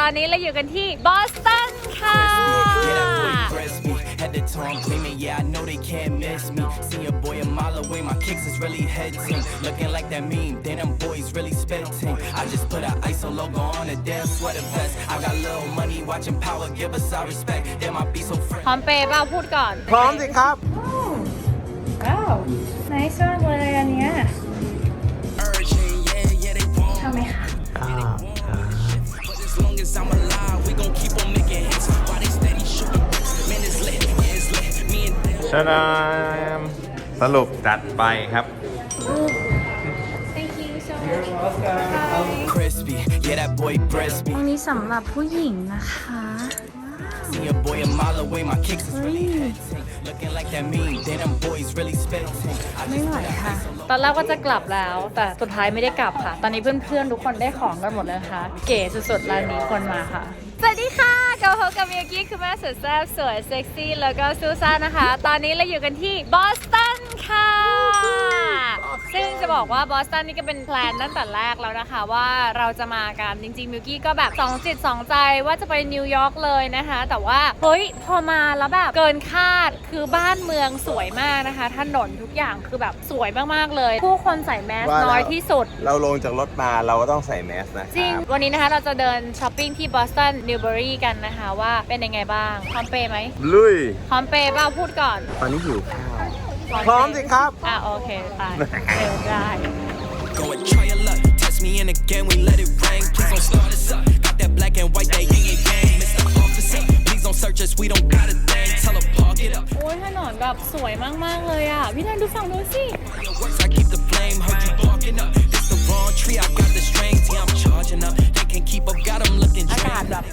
ตอนนี้เราอยู่กันที่บอสตันค่ะ Yeah, that boy press me. Had the tongue gleaming, yeah, I know they can't miss me. See a boy a mile away, my kicks is really head ting. Looking like that meme, then them boys really spitting. I just put a ISO logo on a damn sweater vest. I got little money, watching power, give us our respect. Damn, I be so fresh. พร้อมเปย์เปล่าพูดก่อน พร้อมสิครับ ว้าวไนส์มากเลยอันเนี้ย and them. ชดามสรุปจัดไปครับ Thank you so much Crispy, yeah, that boy breast ต me. รงนี้สำหรับผู้หญิงนะคะ See a boy a mile away, my kicks is really head ting. Looking like that meme, then them boys really spitting. I ไม่ just ไหว put a ค่ะ ISO logo ตอนแรกก็จะกลับแล้ว แต่สุดท้ายไม่ได้กลับค่ะ ตอนนี้เพื่อนๆ ทุกคนได้ของกันหมดเลยนะคะเก๋สุดๆ ร้านนี้คนมาค่ะ สวัสดีค่ะกับพบกับมิยากิคือแม่สุดแซ่บสวยเซ็กซี่แล้วก็ซูซ่านะคะ ตอนนี้เราอยู่กันที่บอสตันค่ะ ซึ่งจะบอกว่าบอสตันนี่ก็เป็นแพลนตั้งแต่แรกแล้วนะคะ ว่าเราจะมากันจริงๆมิวกี้ก็แบบสองจิตสองใจว่าจะไปนิวยอร์กเลยนะคะ แต่ว่าเฮ้ยพอมาแล้วแบบเกินคาดคือบ้านเมืองสวยมากนะคะถนนทุกอย่างคือแบบสวยมากๆเลย ผู้คนใส่แมสว่าแล้ว น้อยที่สุด เราลงจากรถมาเราก็ต้องใส่แมสนะคจริงรับวันนี้นะคะเราจะเดินช้อปปิ้งที่บอสตันนิวเบอรี่กันนะคะว่าเป็นยังไงบ้างพร้อมเปย์ไหมลุย พร้อมเปย์เปล่าพูดก่อนตอนนี้หิวข้าว พร้อมสิครับ อะโอเคไปเร็วได้ Go and try your luck. Test me in again, we let it rain. Please don't start us up. Got that black and white, that yin and yang. Mr. Officer, please don't search us, we don't got a thing. Tell her park it up. โอ้ยถนนแบบสวยมาก ๆ เลยอะ พี่นันดูฝั่งนู้นสิ Your works, I keep the flame. Heard you barking up. It's the wrong tree, I got the strings. Yeah, I'm charging up. They can't keep up, got 'em looking อากาศ dreamy. แบบ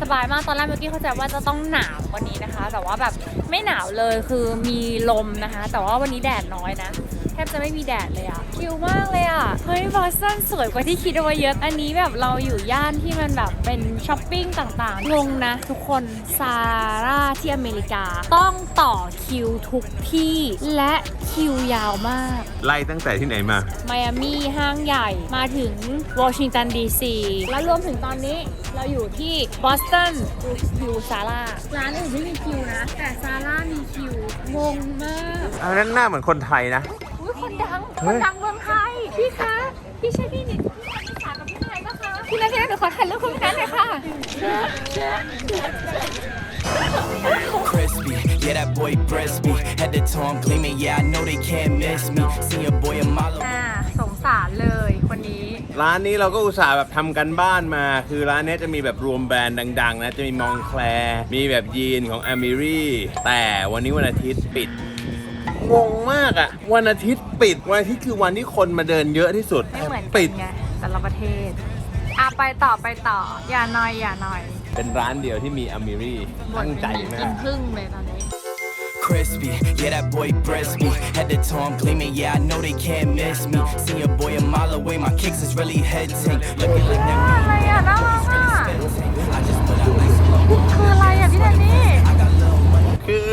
สบายมากตอนแรกเมื่อกี้เข้าใจว่าจะต้องหนาวกว่านี้นะคะ แต่ว่าแบบไม่หนาวเลยคือมีลมนะคะ แต่ว่าวันนี้แดดน้อยนะ แทบจะไม่มีแดดเลยอะคิวมากเลยอะเฮ้ยบอสตันสวยกว่าที่คิดเอาไว้เยอะอันนี้แบบเราอยู่ย่านที่มันแบบเป็นช้อปปิ้งต่างๆงงนะ ทุกคนซาร่าที่อเมริกา ต้องต่อคิวทุกที่และคิวยาวมาก ไล่ตั้งแต่ที่ไหนมาไมอามี่ห้างใหญ่มาถึงวอชิงตันดีซีแล้วรวมถึงตอนนี้เราอยู่ที่บอสตันคิวซาร่าร้านอื่นไม่มีคิวนะ แต่ซาร่ามีคิวงงมากอันนั้นหน้าเหมือนคนไทยนะอุ้ย คนดังเฮ้คนยดังเมืองไทย พี่คะ พี่ใช่พี่นิดพี่สาวกับพี่นายปะคะ พี่นายพี่นายเดี๋ยวขอถ่ายรูปคุณแม่หน่อยค่ะ Crispy, yeah, that boy breast me. Had the tongue gleaming, yeah, I know they can't miss me. See a boy a mile away. อ่าสงสารเลยคนนี้ ร้านนี้เราก็อุตส่าห์แบบทำกันบ้านมา คือร้านเนี้ยจะมีแบบรวมแบรนด์ดัง ๆ นะ จะมีมองแคลร์มีแบบยีนของ a m i r i แต่วันนี้วันอาทิตย์ปิด งงมากอะวันอาทิตย์ปิด วันอาทิตย์คือวันที่คนมาเดินเยอะที่สุดไม่เหมือนกัปินดไงแต่ละประเทศอะไปต่อไปต่อ อย่าหน่อยอย่าหน่อยเป็นร้านเดียวที่มี a m i r i ตั้งใจมากินกพึ่งเลยตอนนี้ Crispy, yeah, that boy breast me. Had the tongue gleaming, yeah, I know they can't miss me. See a boy a mile away, my kicks is really head ting. Looking like that อะไรอะน่ารักอะ I just put a ISO logo คืออะไรอะพี่แดนนี่คือ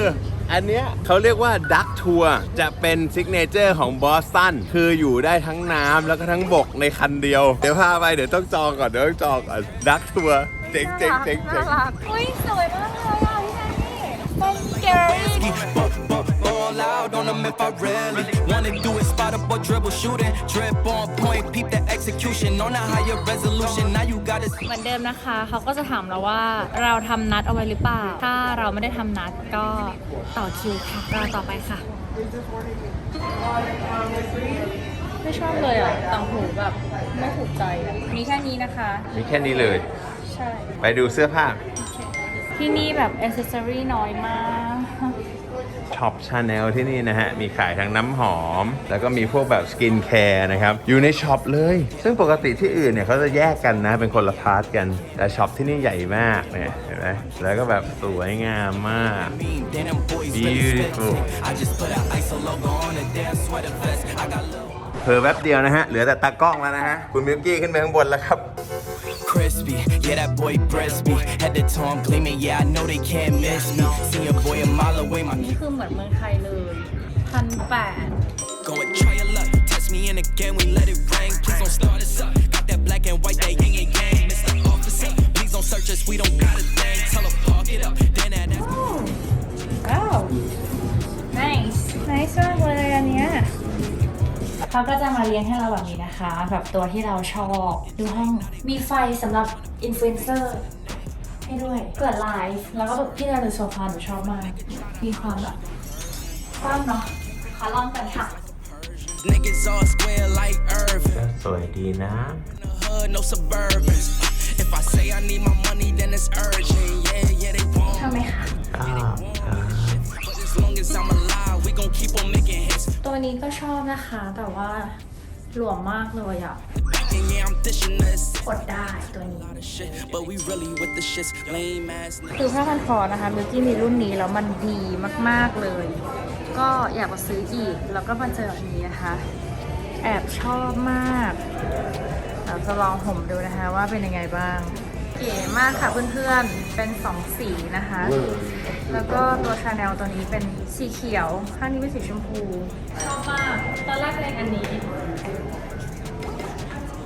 อันเนี้ยเขาเรียกว่าดักทัวร์จะเป็นซิกเนเจอร์ของบอสตันคืออยู่ได้ทั้งน้ำแล้วก็ทั้งบกในคันเดียว เดี๋ยวพาไปเดี๋ยวต้องจองก่อนเดี๋ยวต้องจองก่อนดักทัวร์เจ๋งเจ๋งเจ๋งเจ๋น่างรักอุ้ยสวยมากเลยอะพี่แดนนี่เป็นเกอรี่ But, but, ball out on them if I really wanna do it. Spot up or dribble, shooting, drip on point, peep the execution on a higher resolution. Now you gotta เหมือนเดิมนะคะ เขาก็จะถามเราว่าเราทำนัดเอาไว้หรือเปล่า ถ้าเราไม่ได้ทำนัดก็ต่อคิวค่ะรอต่อไปค่ะ ไม่ชอบเลยอะต่างหูแบบไม่ถูกใจอะมีแค่นี้นะคะ มีแค่นี้เลย ใช่ ไปดูเสื้อผ้า ที่นี่แบบอ c เซสซอรี่น้อยมาก ช็อปชาแนลที่นี่นะฮะ มีขายทั้งน้ำหอม แล้วก็มีพวกแบบสกินแคร์นะครับ อยู่ในช็อปเลย ซึ่งปกติที่อื่นเนี่ยเขาจะแยกกันนะ เป็นคนละพาร์ทกัน แต่ช็อปที่นี่ใหญ่มากเนี่ยเห็นไหมแล้วก็แบบสวยงามมาก beautiful เพอแป๊บเดียวนะฮะ เหลือแต่ตากล้องแล้วนะฮะ คุณมิวกี้ขึ้นไปข้างบนแล้วครับ crispy, yeah, that boy breast me. Had the tongue gleaming, yeah, I know they can't miss me. See a boy a mile away, my นี่คือเหมือนเมืองไทยเลยพันแปด Go and try your luck. Test me in again, we let เขาก็จะมาเลี้ยงให้เราแบบนี้นะคะ แบบตัวที่เราชอบดูห้อง มีไฟสำหรับอินฟลูเอนเซอร์ให้ด้วยเกิดไลฟ์แล้วก็แบบที่เราดูโซฟาหนูชอบมาก มีความแบบกว้างเนาะขอลองกันค่ะ niggas all square like Irvin. สวยดีนะ The hood, no suburbans. If I say I need my money, then it's urgent. Yeah, yeah, they want. ชอบไหมคะ But as long as I'm alive, we gon' keep on making hits. ตัวนี้ก็ชอบนะคะ แต่ว่าหลวมมากเลยอะ And yeah, I'm dishing this กดได้ตัวนี้ lot of shit, but we really with the shits. Lame ass niggas. คือผ้าพันคอนะคะมิวกี้มีรุ่นนี้แล้วมันดีมากๆเลย ก็อยากมาซื้ออีก แล้วก็มาเจอแบบนี้นะคะ แอบชอบมากเราจะลองห่มดูนะคะว่าเป็นยังไงบ้าง เก๋มากค่ะเพื่อนๆ เป็นสองสีนะคะ แล้วก็ตัวชาแนลตัวนี้เป็นสีเขียว ข้างนี้เป็นสีชมพูชอบมาก ตอนแรกเลยอันนี้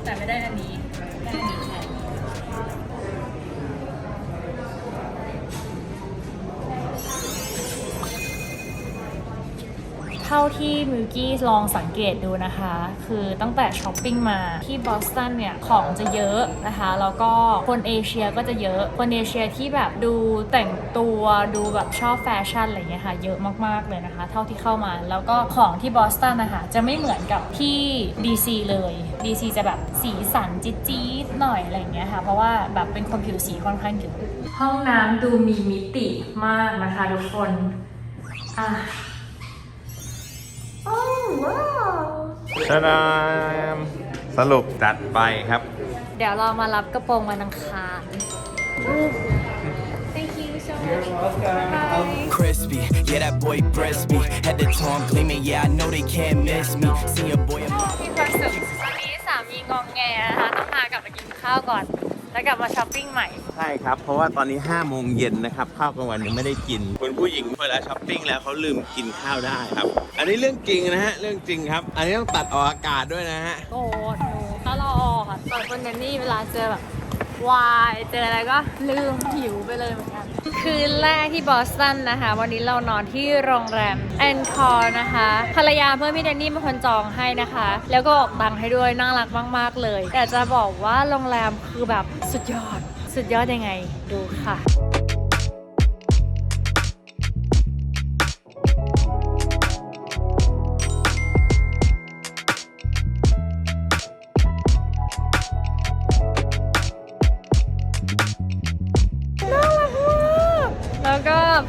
แต่ไม่ได้อันนี้ ท่าที่มิวกี้ลองสังเกตดูนะคะ คือตั้งแต่ช้อปปิ้งมาที่บอสตันเนี่ย ของจะเยอะนะคะ แล้วก็คนเอเชียก็จะเยอะ คนเอเชียที่แบบดูแต่งตัวดูแบบชอบแฟชั่นอะไรเงี้ยค่ะ เยอะมากๆเลยนะคะ เท่าที่เข้ามา แล้วก็ของที่บอสตันนะคะ จะไม่เหมือนกับที่ DC เลย DC จะแบบสีสันจี๊ดๆหน่อยอะไรเงี้ยค่ะ เพราะว่าแบบเป็นคนผิวสีค่อนข้างเยอะห้องน้ำดูมีมิติมากนะคะทุกคน อะ ชาดามสรุปจัดไปครับ เดี๋ยวเรามารับกระโปรงวันอังคาร Thank you so much Bye Crispy, yeah, that boy breast me. Head to toe, I'm gleaming, yeah, I know they can't miss me. See a boy, I'm มีความสุขวันนี้สามีงองแงนะคะต้องพากลับมากินข้าวก่อน แล้วกลับมาช้อปปิ้งใหม่ ใช่ครับ เพราะว่าตอนนี้5โมงเย็นนะครับข้าวกลางวันยังไม่ได้กินคุณผู้หญิงเวลาช้อปปิ้งแล้วเขาลืมกินข้าวได้ครับ อันนี้เรื่องจริงนะฮะเรื่องจริงครับ อันนี้ต้องตัดออกอากาศด้วยนะฮะโกรธหนูตลอดค่ะตอนคนเนนนี่เวลาเจอแบบ วายเจออะไรก็ลืมหิวไปเลยเหมือนกัน คืนแรกที่บอสตันนะคะ วันนี้เรานอนที่โรงแรมแอนคอร์นะคะ ภรรยาเพื่อนพี่แดนนี่เป็นคนจองให้นะคะ แล้วก็ออกตังค์ให้ด้วยน่ารักมาก ๆ เลย แต่จะบอกว่าโรงแรมคือแบบสุดยอด สุดยอดยังไงดูค่ะ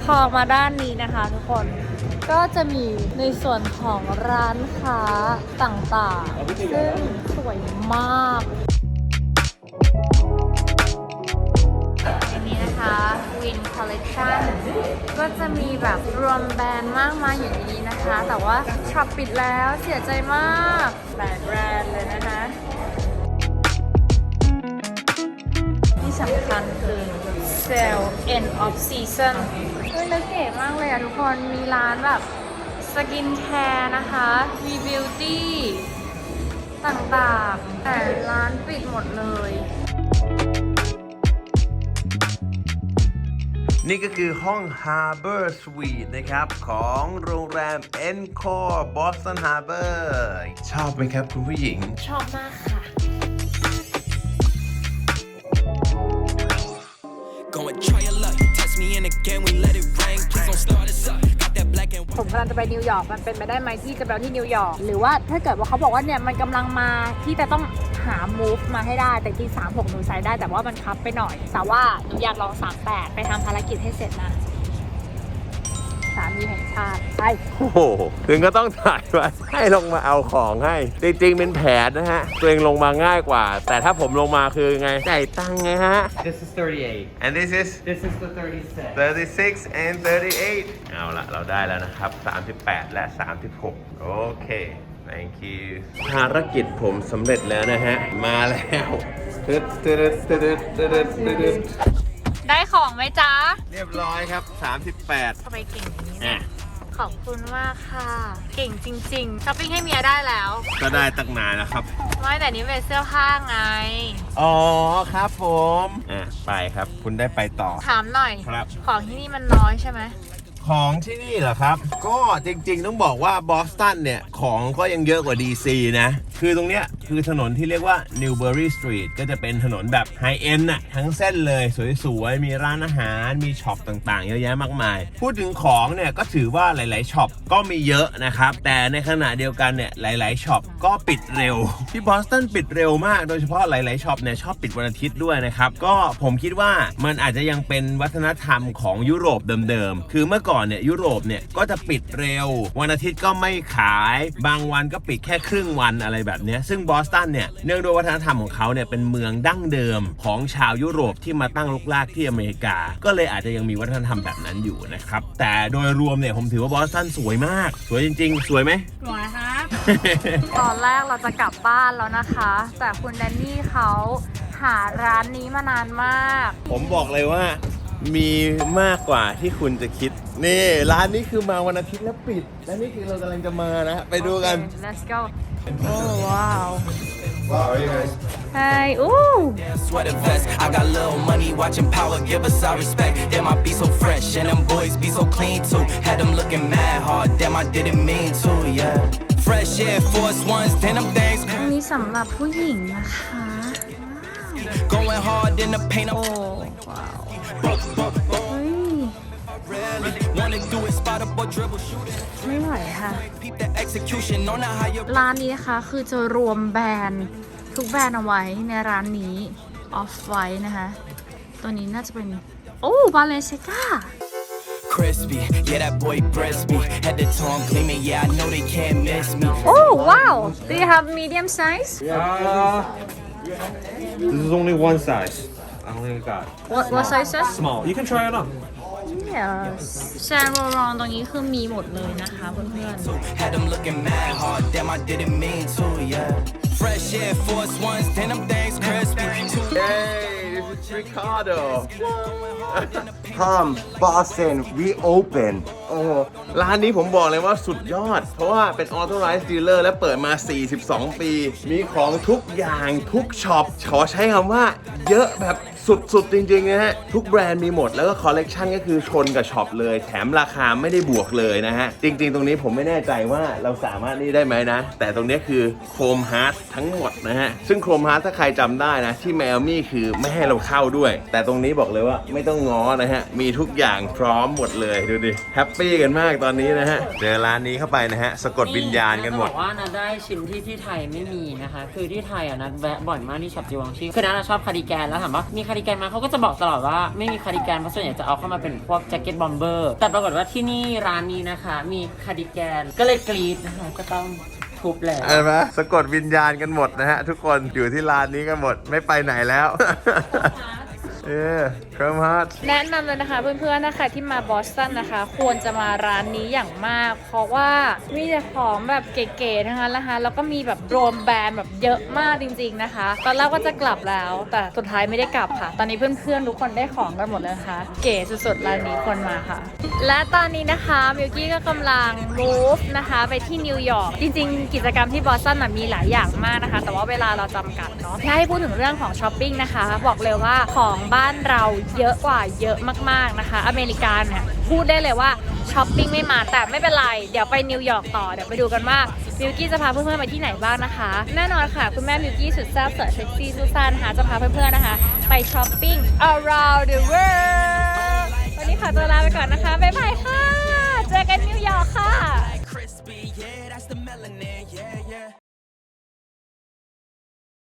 พอมาด้านนี้นะคะทุกคนก็จะมีในส่วนของร้านค้าต่างๆ ซึ่งสวยมาก อันนี้นะคะ Win Collection ก็จะมีแบบรวมแบรนด์มากมายอยู่ในนี้นะคะ แต่ว่าช็อปปิดแล้วเสียใจมากหลายแบรนด์เลยนะคะ ที่สำคัญคือ Sale End of Season แล้วเก๋มากเลยอะทุกคนมีร้านแบบสกินแคร์นะคะมีบิวตี้ต่างๆ แต่ร้านปิดหมดเลยนี่ก็คือห้อง Harbor Suite นะครับ ของโรงแรม Encore Boston Harbor ชอบไหมครับคุณผู้หญิง ชอบมากค่ะ Go and try your luck. Test me in again, we let it ผมกำลังจะไปนิวยอร์กมันเป็นไปได้ไหมที่จะไปที่นิวยอร์กหรือว่าถ้าเกิดว่าเขาบอกว่าเนี่ยมันกำลังมาที่จะต้องหา move มาให้ได้แต่ที่ 36 หนูใช้ได้แต่ว่ามันคับไปหน่อย แต่ว่าหนูอยากลอง 38 ไปทำภารกิจให้เสร็จนะ มีแห่งชาติไปโอ้โหถึงก็ต้องถ่ายไว้ให้ลงมาเอาของให้ จริงๆ เป็นแผนนะฮะ ตัวเองลงมาง่ายกว่า แต่ถ้าผมลงมาคือไงจ่ายตังค์ไงฮะ This is 38. and this is This is the 36. 36 and 38 เอาละเราได้แล้วนะครับ 38 และ 36 โอเค thank you ภารกิจผมสำเร็จแล้วนะฮะ มาแล้วตึ๊ดตึ๊ดตึ๊ดตึ๊ดตึ๊ดตึ๊ดตึ๊ด ได้ของไหมจ๊ะเรียบร้อยครับ 38 ทำไมเก่งอย่างนี้อะขอบคุณมากค่ะ เก่งจริงๆช้อปปิ้งให้เมียได้แล้ว ก็ได้ตั้งนานแล้วครับ ไม่แต่นี้เป็นเสื้อผ้าไง อ๋อครับผมอะไปครับ คุณได้ไปต่อ ถามหน่อย ครับ ของที่นี่มันน้อยใช่ไหมของที่นี่เหรอครับ ก็จริงๆต้องบอกว่าบอสตันเนี่ย ของก็ยังเยอะกว่า DC นะ คือตรงเนี้ยคือถนนที่เรียกว่า Newbury Street ก็จะเป็นถนนแบบไฮเอ็นน่ะทั้งเส้นเลยสวยๆ มีร้านอาหารมีช็อปต่างๆ เยอะแยะมากมาย พูดถึงของเนี่ยก็ถือว่าหลายๆช็อปก็มีเยอะนะครับ แต่ในขณะเดียวกันเนี่ยหลายๆช็อปก็ปิดเร็ว ที่บอสตันปิดเร็วมาก โดยเฉพาะหลายๆช็อปเนี่ยชอบปิดวันอาทิตย์ด้วยนะครับ ก็ผมคิดว่ามันอาจจะยังเป็นวัฒนธรรมของยุโรปเดิมๆคือเมื่อก่อนเนี่ยยุโรปเนี่ยก็จะปิดเร็ว วันอาทิตย์ก็ไม่ขาย บางวันก็ปิดแค่ครึ่งวันอะไรแบบเนี้ยซึ่งบอสตันเนี่ยเนื่องด้วยวัฒนธรรมของเขาเนี่ยเป็นเมืองดั้งเดิมของชาวยุโรปที่มาตั้งลุกลากที่อเมริกา ก็เลยอาจจะยังมีวัฒนธรรมแบบนั้นอยู่นะครับแต่โดยรวมเนี่ยผมถือว่าบอสตันสวยมาก สวยจริง ๆ สวยไหมสวยครับตอนแรกเราจะกลับบ้านแล้วนะคะ แต่คุณแดนนี่เขาหาร้านนี้มานานมาก ผมบอกเลยว่า มีมากกว่าที่คุณจะคิด นี่ ร้านนี้คือมาวันอาทิตย์แล้วปิด และนี่คือเรากำลังจะมานะ ไปดูกัน let's go โอ้ว้าว Wow, are you guys? ใช่อู้ Sweater vest, I got little money, watching power, give us our respect. Damn, I be so fresh, and them boys be so clean too. Had them looking mad hard, damn, I didn't mean to, yeah. Fresh Air Force Ones, then them things อันนี้สำหรับผู้หญิงนะคะ going hard in the paint. โอ้ I'm ว้า ว buck, buck, buck, เฮ้ย really wanna do it, spot up or dribble, shoot it. ไม่ไหวค่ะ Peep the execution, know not how you ร้านนี้นะคะคือจะรวมแบรนด์ ทุกแบรนด์เอาไว้ในร้านนี้ off white นะคะ ตัวนี้น่าจะเป็น โอ้บาเลเซกา crispy. Yeah, that boy breast me. Had the tongue gleaming, yeah, I know they can't miss me. โอ้ว้าว do you have medium size Uh, this is only one size. I only got what what sizes small. You can try it on. yes แซนโรลองตรงนี้คือมีหมดเลยนะคะเพื่อน Had them looking mad hard, damn, I didn't mean to, yeah. Fresh Air Force Ones, then them things crispy. Two Hey, this is Ricardo. Come, Boston, we open. โอ้โหร้านนี้ผมบอกเลยว่าสุดยอด เพราะว่าเป็น authorized dealer และเปิดมา 42 ปี มีของทุกอย่างทุกช็อป ขอใช้คำว่าเยอะแบบ สุดๆ จริงๆนะฮะ ทุกแบรนด์มีหมดแล้วก็คอลเลกชันก็คือชนกับช็อปเลย แถมราคาไม่ได้บวกเลยนะฮะ จริงๆ ตรงนี้ผมไม่แน่ใจว่าเราสามารถนี่ได้ไหมนะ แต่ตรงนี้คือโครมฮาร์ดทั้งหมดนะฮะ ซึ่งโครมฮาร์ดถ้าใครจำได้นะ ที่แมวมี่คือไม่ให้เราเข้าด้วย แต่ตรงนี้บอกเลยว่าไม่ต้องง้อนะฮะ มีทุกอย่างพร้อมหมดเลยดูดิแฮปปี้กันมากตอนนี้นะฮะเจอร้านนี้เข้าไปนะฮะสะกดวิญญาณกันหมด บอกว่านัดได้ชิ้นที่ที่ไทยไม่มีนะคะ คือที่ไทยอะนัดแวะบ่อยมากที่ช็อปจีวองชีคือนัดอะชอบคาดิแกนแล้วถามว่ามีคาร์ดิแกนไหมาเขาก็จะบอกตลอดว่าไม่มีคาร์ดิแกนเพราะส่วนใหญ่จะเอาเข้ามาเป็นพวกแจ็คเก็ตบอมเบอร์แต่ปรากฏว่าที่นี่ร้านนี้นะคะ มีคาร์ดิแกนก็เลยกรีดนะคะก็ต้องทุบแล้วเห็นไหมสะกดวิญญาณกันหมดนะฮะ ทุกคนอยู่ที่ร้านนี้กันหมดไม่ไปไหนแล้ว เออเครมฮาร์ดๆแนะนำเลยนะคะเพื่อนๆนะคะที่มาบอสตันนะคะ ควรจะมาร้านนี้อย่างมาก เพราะว่ามีแต่ของแบบเก๋ๆทั้งนั้นนะคะแล้วก็มีแบบรวมแบรนด์แบบเยอะมากจริง ๆนะคะ ตอนแรกว่าจะกลับแล้ว แต่สุดท้ายไม่ได้กลับค่ะ ตอนนี้เพื่อนๆทุกคนได้ของกันหมดเลยนะคะ เก๋สุดๆร้านนี้ควรมาค่ะ และตอนนี้นะคะมิวกี้ก็กำลัง move นะคะไปที่นิวยอร์กจริง ๆ กิจกรรมที่บอสตันมีหลายอย่างมากนะคะ แต่ว่าเวลาเราจำกัดเนาะถ้าให้พูดถึงเรื่องของช้อปปิ้งนะคะ บอกเลยว่าของบ้านเราเยอะกว่าเยอะมากๆนะคะ อเมริกาเนี่ยพูดได้เลยว่าช้อปปิ้งไม่มาแต่ไม่เป็นไร เดี๋ยวไปนิวยอร์กต่อเดี๋ยวไปดูกันว่ามิวกี้จะพาเพื่อนๆไปที่ไหนบ้างนะคะ แน่นอนค่ะ คุณแม่มิวกี้สุดแซ่บเสิร์ชเซ็กซี่ซูซานนะคะจะพาเพื่อนๆนะคะ ไปช้อปปิ้ง around the world วันนี้ขอตัวลาไปก่อนนะคะบ๊ายบายค่ะ เจอกันนิวยอร์กค่ะ